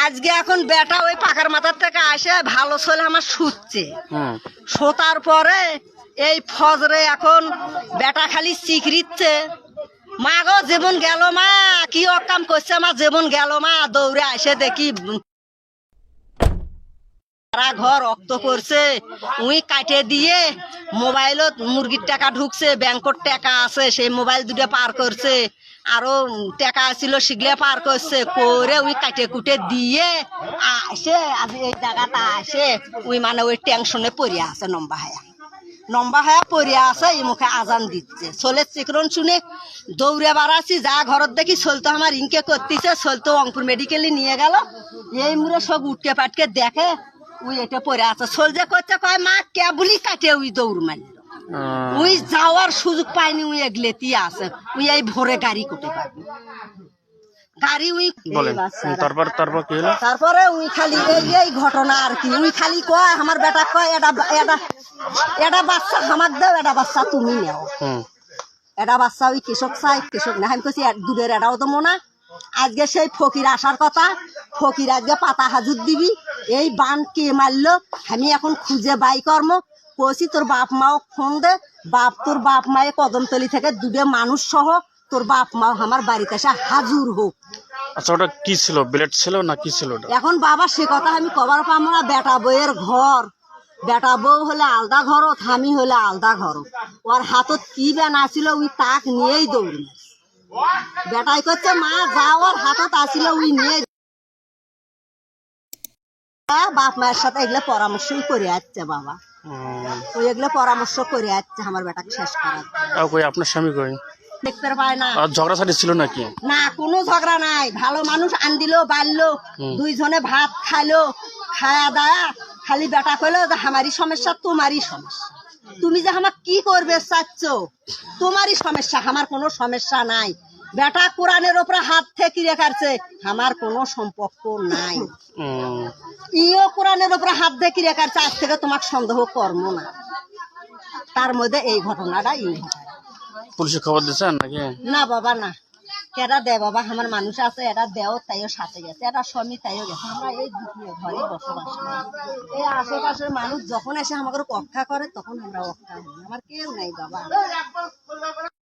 আজকে এখন বেটা ওই পাখার মাথার থেকে আসে ভালো ছেলে আমার শুচ্ছে। শোতার পরে এই ফজরে এখন বেটা খালি চিকরিচ্ছে মা গো যেমন গেল মা কি অকাম করছে আমার যেমন গেল মা দৌড়ে আসে দেখি সারা ঘর রক্ত করছে উই কাটে দিয়ে মোবাইলত মুরগির টাকা ঢুকছে ব্যাংকর টাকা আছে, সেই মোবাইল দুটো পার করছে। আরও টাকা ছিল সেগুলো পার করছে। করে উই কাটে কুটে দিয়ে আসে, আজ এই জায়গাটা আসে। উই মানে ওই টেনশনে পড়ে আছে লম্বা হায়া। লম্বা হায়া পড়ে আছে, এই মুখে আজান দিচ্ছে। চলে চিকরন শুনে দৌড়ে বাড়াচ্ছি, যা ঘরত দেখি চলতো আমার ইনকে করতেছে, চলতো অঙ্কুর মেডিকেলে নিয়ে গেল। এই মুড়ে সব উঠকে পাটকে দেখে উই এটা পড়ে আছে। চলছে করছে কয় মা কেবলি কাটে উই দৌড় মারল উই যাওয়ার সুযোগ পায়নি উই এগলেতি আছে। উই এই ভোরে গাড়ি কোটে পাবি গাড়ি উই। তারপর তারপর কি হলো? তারপরে উই খালি এই এই ঘটনা আর কি। উই খালি কয় আমার বেটা কয় এটা এটা এটা বাচ্চা আমার দাও এটা বাচ্চা তুমি নেও। এটা বাচ্চা ওই কৃষক চাই কৃষক না আমি এক- দুধের এটাও তো মোনা। আজকে সেই ফকির আসার কথা। ফকির আজকে পাতা হাজুর দিবি। এই বান কে মারলো? আমি এখন খুঁজে বাই কর্ম। কছি তোর বাপ মাও ফোন দে। বাপ তোর বাপ মায়ে কদমতলি থেকে দুটো মানুষ সহ তোর বাপ মাও আমার বাড়িতে এসে হাজুর হোক। আচ্ছা ওটা কি ছিল? ব্লেড ছিল না কি ছিল ওটা? এখন বাবা সে কথা আমি কবার পাবো না। বেটা বউয়ের ঘর। বেটা বউ হলে আলদা ঘর থামি হলে আলদা ঘর। ওর হাতত কি বেন আসিল ওই তাক নিয়েই দৌড় বেটাই করছে মা যা ওর হাতত আসিল ওই নিয়ে বাপ মায়ের সাথে এগুলো পরামর্শই করে যাচ্ছে বাবা। ওই এগুলো পরামর্শ করে যাচ্ছে আমার বেটাকে শেষ করার কই আপনার স্বামী কই? দেখতে পায় না। আর ঝগড়াঝাটি ছিল নাকি? না কোনো ঝগড়া নাই। ভালো মানুষ আনদিল বাড়লো দুইজনে ভাত খাইলো খায়া দায়া খালি বেটা কইলো যে আমারই সমস্যা তোমারই সমস্যা। তুমি যে আমার কি করবে চাচ্ছ? তোমারই সমস্যা আমার কোনো সমস্যা নাই। বেটা কোরআনের ওপরে হাত থেকে রেখাচ্ছে আমার কোনো সম্পর্ক নাই। ইও কোরআনের ওপরে হাত দেখি রেখাচ্ছে আজ থেকে তোমার সন্দেহ কর্ম না। তার মধ্যে এই ঘটনাটা ঘটনা। পুলিশে খবর দিয়েছেন নাকি? না বাবা না। কেটা দে বাবা আমার মানুষ আছে এটা দেও তাইও সাথে গেছে এটা স্বামী তাইও গেছে। আমরা এই দ্বিতীয় ঘরে বসবাস এই আশেপাশের মানুষ যখন এসে আমাকে অপেক্ষা করে তখন আমরা অপেক্ষা হই। আমার কেউ নাই বাবা।